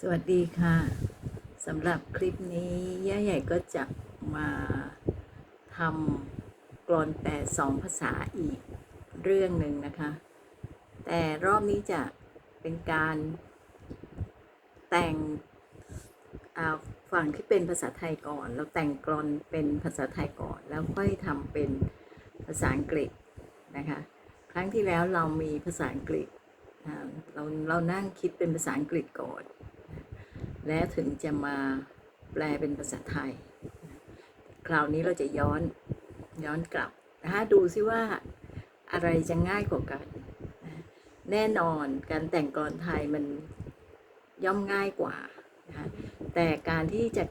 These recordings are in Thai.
สวัสดีค่ะสำหรับคลิปนี้ย่าใหญ่ก็จะมาทำกลอนแปลสองภาษาอีกเรื่องหนึ่งนะคะ แต่รอบนี้จะเป็นการแต่งอ่าฝั่งที่เป็นภาษาไทยก่อน แล้วแต่งกลอนเป็นภาษาไทยก่อน แล้วค่อยทำเป็นภาษาอังกฤษนะคะ ครั้งที่แล้วเรามีภาษาอังกฤษเราเรานั่งคิดเป็นภาษาอังกฤษก่อน และถึงจะมาแปลเป็นภาษาไทย คราวนี้เราจะย้อนย้อนกลับนะคะดูซิว่าอะไรจะง่ายกว่ากัน แน่นอนการแต่งกลอนไทยมันย่อมง่ายกว่านะะแต่การที่จะ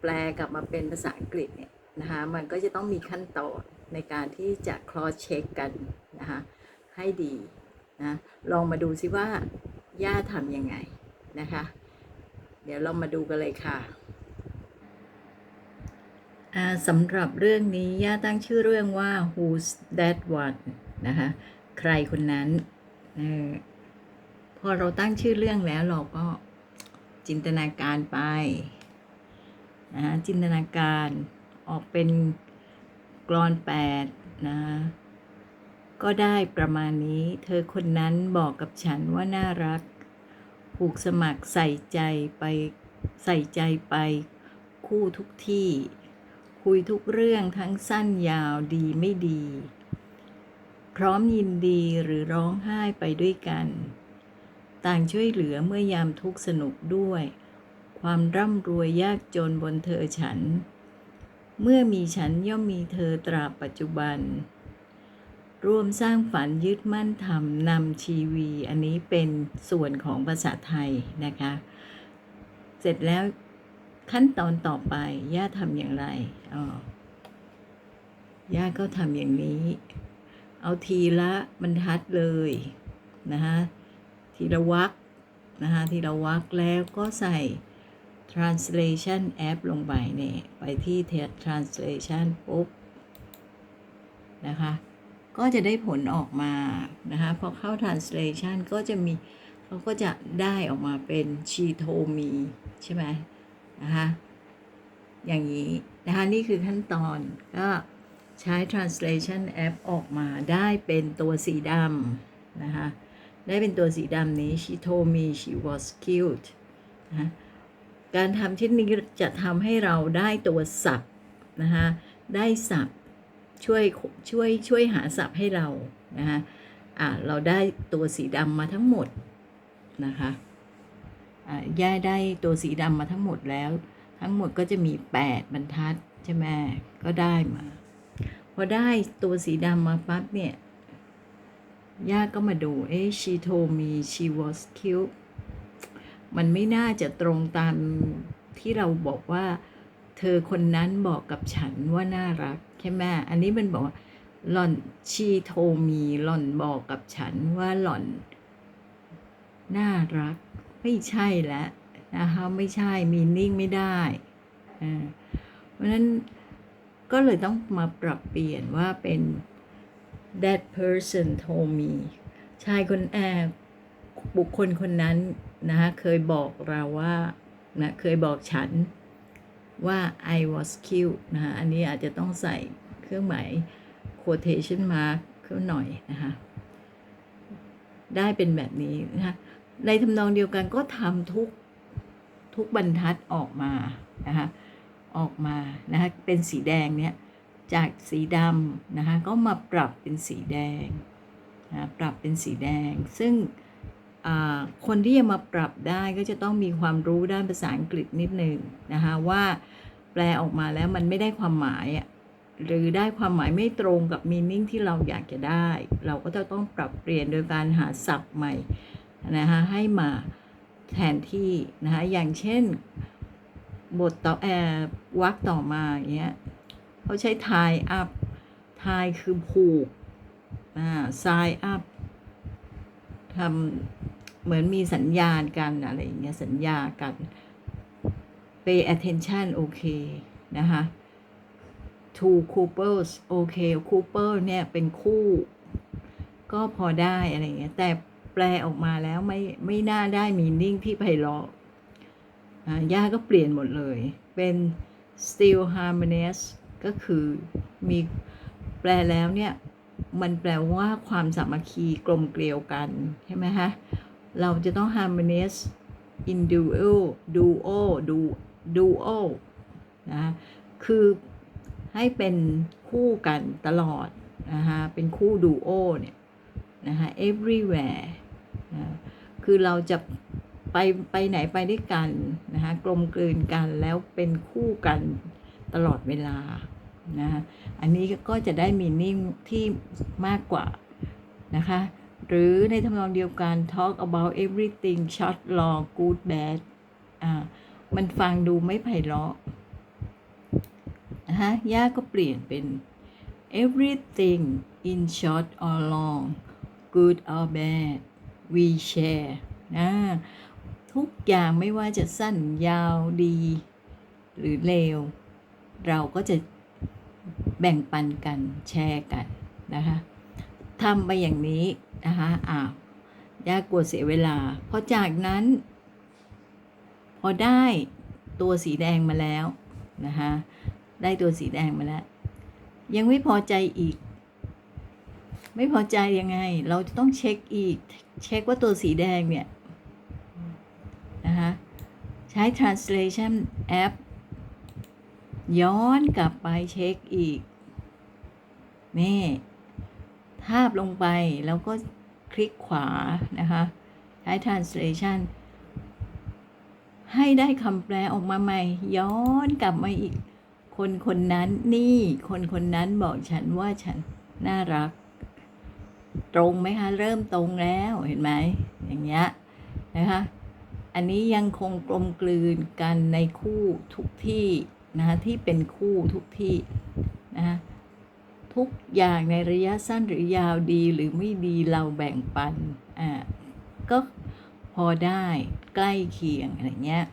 แปลกลับมาเป็นภาษาอังกฤษเนี่ยนะคะมันก็จะต้องมีขั้นตอนในการที่จะ cross check กันนะคะให้ดีนะลองมาดูซิว่าย่าทำยังไง นะคะ เดี๋ยวเรามาดูกันเลยค่ะสำหรับเรื่องนี้ ย่าตั้งชื่อเรื่องว่า Who's That One นะคะ ใครคนนั้นออพอเราตั้งชื่อเรื่องแล้วเราก็จินตนาการไปนะจินตนาการออกเป็นกรอนแปดนะก็ได้ประมาณนี้ เธอคนนั้นบอกกับฉันว่าน่ารัก ผูกสมัครใส่ใจไปใส่ใจไป คู่ทุกที่ คุยทุกเรื่องทั้งสั้นยาวดีไม่ดี พร้อมยินดีหรือร้องไห้ไปด้วยกัน ต่างช่วยเหลือเมื่อยามทุกสนุกด้วย ความร่ำรวยยากจนบนเธอฉัน เมื่อมีฉันย่อมมีเธอตราบปัจจุบัน ร่วมสร้างฝันยึดมั่นทำนำชีวี อันนี้เป็นส่วนของภาษาไทยนะคะ เสร็จแล้วขั้นตอนต่อไป ย่าทำอย่างไรอ๋อย่าก็ทำอย่างนี้ เอาทีละบรรทัดเลยนะคะทีละวรรคนะคะทีละวรรคแล้วก็ใส่ translation app ลงไปเนี่ย ไปที่ translation ปุ๊บนะคะ ก็จะได้ผลออกมานะคะพอเข้า translation ก็จะมีเขาก็จะได้ออกมาเป็นชีโทมีใช่ไหมนะคะอย่างนี้นะคะนี่คือขั้นตอนก็ใช้ translation app ออกมาได้เป็นตัวสีดำนะคะได้เป็นตัวสีดำนี้ she told me she was cute นะะการทำเช่นนี้จะทำให้เราได้ตัวศัพท์นะคะได้ศัพท์ ช่วยช่วยช่วยหาศัพท์ให้เรานะคะอ่าเราได้ตัวสีดำมาทั้งหมดนะคะอ่าย่าได้ตัวสีดำมาทั้งหมดแล้ว ทั้งหมดก็จะมี 8 บรรทัดใช่ไหมก็ได้มาพอได้ตัวสีดำมาปั๊บเนี่ยย่าก็มาดู เอ๊ะ she told me she was cute มันไม่น่าจะตรงตามที่เราบอกว่า เธอคนนั้นบอกกับฉันว่าน่ารัก ใช่ไหมอันนี้มันบอกว่าหล่อนชีโทมีหล่อนบอกกับฉันว่าหล่อน น่ารัก ไม่ใช่แล้วนะคะไม่ใช่มีนิ่งไม่ได้อ่าเพราะฉะนั้นก็เลยต้องมาปรับเปลี่ยนว่าเป็น that person told me ชายคนแอบบุคคลคนนั้นนะคะเคยบอกเราว่านะเคยบอกฉัน ว่า I was cute นะคะอันนี้อาจจะต้องใส่เครื่องหมาย quotation mark ขึ้นหน่อยนะคะได้เป็นแบบนี้นะคะในทำนองเดียวกันก็ทำทุกทุกบรรทัดออกมานะคะออกมานะคะเป็นสีแดงเนี่ยจากสีดำนะคะก็มาปรับเป็นสีแดงนะปรับเป็นสีแดง ซึ่ง คนที่จะมาปรับได้ก็จะต้องมีความรู้ด้านภาษาอังกฤษนิดหนึ่งนะคะว่าแปลออกมาแล้วมันไม่ได้ความหมายหรือได้ความหมายไม่ตรงกับมีนิ่งที่เราอยากจะได้ เราก็จะต้องปรับเปลี่ยนโดยการหาศัพท์ใหม่นะคะให้มาแทนที่นะคะอย่างเช่นบทต่อแอวักต่อมาอย่างเงี้ยเขาใช้ tie up tie คือผูกอ่า sign up ทำ เหมือนมีสัญญาณกันอะไรอย่างเงี้ยสัญญากัน pay attention โอเคนะคะ two couples โอเค couple เนี่ยเป็นคู่ ก็พอได้อะไรเงี้ยแต่แปลออกมาแล้วไม่ไม่น่าได้มีนิ่งที่ไพเราะอ่าย่าก็เปลี่ยนหมดเลย เป็น still harmonious ก็คือมีแปลแล้วเนี่ย มันแปลว่าความสามัคคีกลมเกลียวกัน ใช่ไหมฮะ เราจะต้อง harmonious in duo duo du duo นะคือให้เป็นคู่กันตลอดนะคะเป็นคู่ดูโอเนี่ยนะคะ everywhere นะคือเราจะไปไปไหนไปด้วยกันนะคะกลมกลืนกันแล้วเป็นคู่กันตลอดเวลานะคะอันนี้ก็จะได้มีนิ่งที่มากกว่านะคะ หรือในทำนองเดียวกัน talk about everything short long good bad อ่ามันฟังดูไม่ไพเราะนะคะย่าก็เปลี่ยนเป็น everything in short or long good or bad we share นะทุกอย่างไม่ว่าจะสั้นยาวดี หรือเลว เราก็จะแบ่งปันกันแชร์กันนะคะ ทำไปอย่างนี้นะคะอ้าวย่ากลัวเสียเวลา พอจากนั้น พอได้ตัวสีแดงมาแล้วนะคะได้ตัวสีแดงมาแล้ว ยังไม่พอใจอีก ไม่พอใจยังไง เราจะต้องเช็คอีก เช็คว่าตัวสีแดงเนี่ยนะคะใช้ translation app ย้อนกลับไปเช็คอีกนี่ ทาบลงไปแล้วก็คลิกขวานะคะใช้ translation ให้ได้คำแปลออกมาใหม่ ย้อนกลับมาอีก คนคนนั้นนี่ คนคนนั้นบอกฉันว่าฉันน่ารัก ตรงไหมคะ เริ่มตรงแล้วเห็นไหมอย่างเงี้ยนะคะอันนี้ยังคงกลมกลืนกันในคู่ทุกที่นะคะที่เป็นคู่ทุกที่นะคะ ทุกอย่างในระยะสั้นหรือยาวดีหรือไม่ดีเราแบ่งปันอ่าก็พอได้ใกล้เคียงอะไรเงี้ย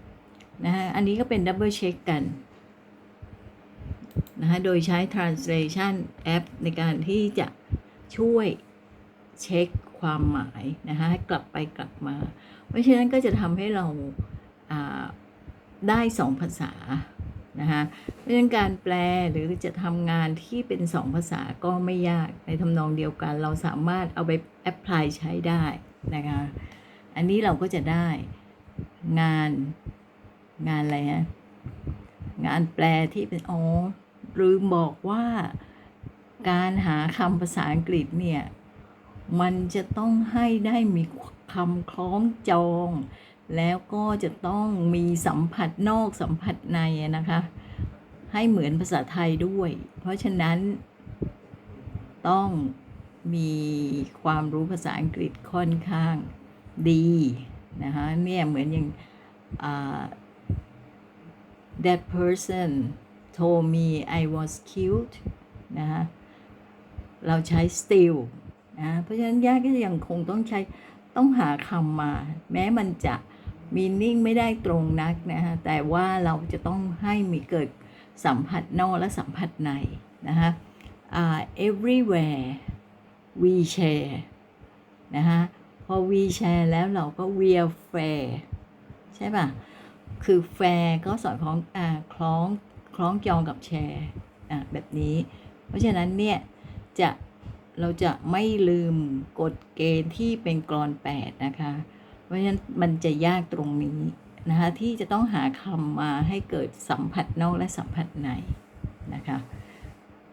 นะคะอันนี้ก็เป็นดับเบิลเช็คกันนะคะโดยใช้ translation app ในการที่จะช่วยเช็คความหมายนะคะกลับไปกลับมา เพราะฉะนั้นก็จะทำให้เราาได้สองภาษา นะคะเพราะฉะนั้นการแปลหรือจะทำงานที่เป็นสองภาษาก็ไม่ยากในทำนองเดียวกัน เราสามารถเอาไปแอพพลายใช้ได้นะคะอันนี้เราก็จะได้งานงานอะไรฮะงานแปลที่เป็นอ๋อลืมบอกว่าการหาคำภาษาอังกฤษเนี่ย มันจะต้องให้ได้มีคำคล้องจอง แล้วก็จะต้องมีสัมผัสนอกสัมผัสในนะคะ ให้เหมือนภาษาไทยด้วย เพราะฉะนั้น ต้องมีความรู้ภาษาอังกฤษค่อนข้างดีนะคะเนี่ยเหมือนอย่างอ่า that person told me I was cute นะคะเราใช้ still นะเพราะฉะนั้นยากก็ยังคงต้องใช้ต้องหาคำมา แม้มันจะ มีนิ่งไม่ได้ตรงนักนะฮะแต่ว่าเราจะต้องให้มีเกิดสัมผัสนอกและสัมผัสในนะคะอ่า everywhere we share นะคะพอ we share แล้วเราก็ we are fair ใช่ป่ะ คือ fair ก็สอดคล้องอ่าคล้องคล้องจองกับแชร์อ่าแบบนี้ เพราะฉะนั้นเนี่ยจะเราจะไม่ลืมกฎเกณฑ์ที่เป็นกรอน 8 นะคะ เพราะฉะนั้นมันจะยากตรงนี้นะคะที่จะต้องหาคำมาให้เกิดสัมผัสนอกและสัมผัสในนะคะ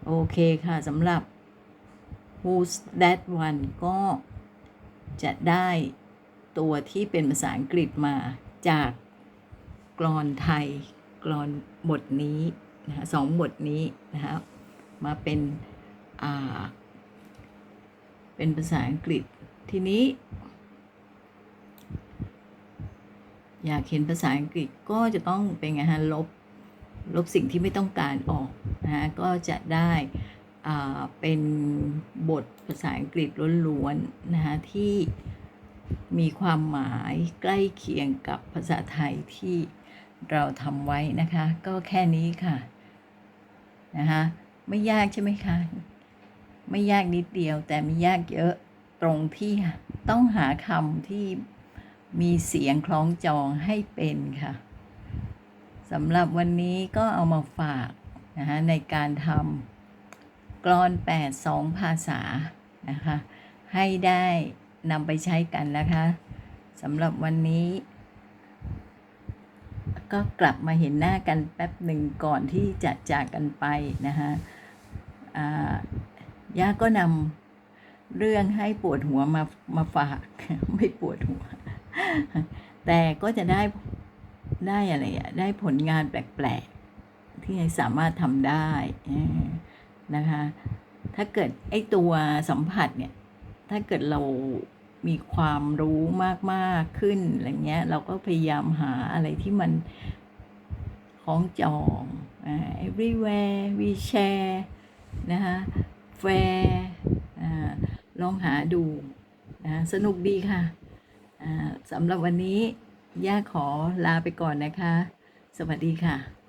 โอเคค่ะสำหรับ who's that one ก็จะได้ตัวที่เป็นภาษาอังกฤษมาจากกรอนไทย กรอนบทนี้นะคะสองบทนี้นะคะมาเป็นอ่าเป็นภาษาอังกฤษทีนี้ อยากเห็นภาษาอังกฤษก็จะต้องเป็นไงฮะลบลบสิ่งที่ไม่ต้องการออกนะฮะก็จะได้อ่าเป็นบทภาษาอังกฤษล้วนๆนะฮะที่มีความหมายใกล้เคียงกับภาษาไทยที่เราทำไว้นะคะ ก็แค่นี้ค่ะนะคะไม่ยากใช่ไหมคะ ไม่ยากนิดเดียวแต่ไม่ยากเยอะตรงที่ต้องหาคำที่ มีเสียงคล้องจองให้เป็นค่ะสำหรับวันนี้ก็เอามาฝากนะคะในการทำกรอน 8 2 ภาษานะคะให้ได้นำไปใช้กันนะคะสำหรับวันนี้ ก็กลับมาเห็นหน้ากันแป๊บหนึ่งก่อนที่จะจากกันไปนะคะอ่าย่าก็นำเรื่องให้ปวดหัวมามาฝาก ไม่ปวดหัว แต่ก็จะได้ได้อะไรอะได้ผลงานแปลกๆ ที่สามารถทำได้นะคะ ถ้าเกิดไอตัวสัมผัสเนี่ย ถ้าเกิดเรามีความรู้มากๆขึ้นอะไรเงี้ย เราก็พยายามหาอะไรที่มันคล้องจองอ everywhere we share นะคะ fair ลองหาดูนะสนุกดีค่ะ สำหรับวันนี้ย่าขอลาไปก่อนนะคะ สวัสดีค่ะ